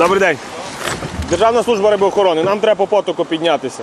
Добрий день. Державна служба рибоохорони. Нам треба по потоку піднятися.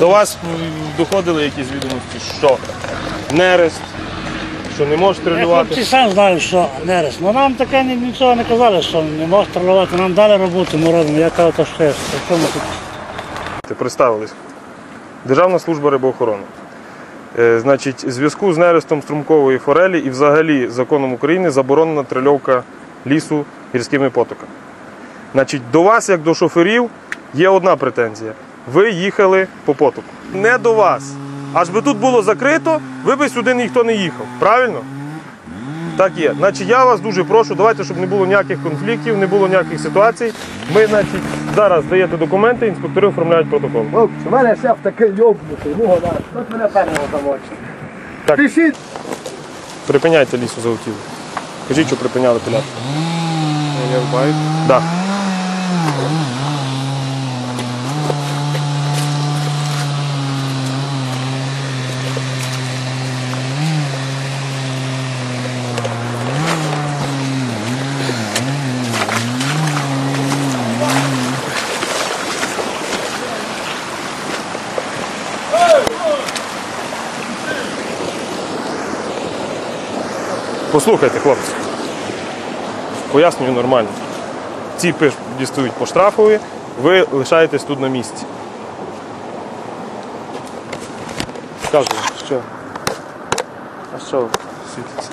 До вас доходили якісь відомості, що нерест, що не можеш Я стрілювати. хлопці сам знаю, що нерест. Ну нам таке ні- нічого не казали, що не можна стрілювати. Нам дали роботу, ми робимо. Я кажу, то що є, що ми тут. Ти представились. Державна служба рибоохорони. Е, значить, в зв'язку з нерестом струмкової форелі і взагалі законом України заборонена трильовка лісу гірськими потоками. Значить, до вас, як до шоферів, є одна претензія. Ви їхали по потоку. Не до вас. Аж би тут було закрито, ви би сюди ніхто не їхав. Правильно? Так є. Значить, я вас дуже прошу, давайте, щоб не було ніяких конфліктів, не було ніяких ситуацій. Ми, значить, зараз даєте документи, інспектори оформляють протокол. У мене шеф такий йобнутий, ну года. Тут мене першого замочить. Так. Пишіть. Припиняйте лісу за заготівлю. Кажіть, що припиняли пиляти. Я рубаю. Да. Послухайте, хлопці. Пояснюю нормально. Ці дістають по штрафові, ви лишаєтесь тут на місці. Скажу, Що? А що світиться?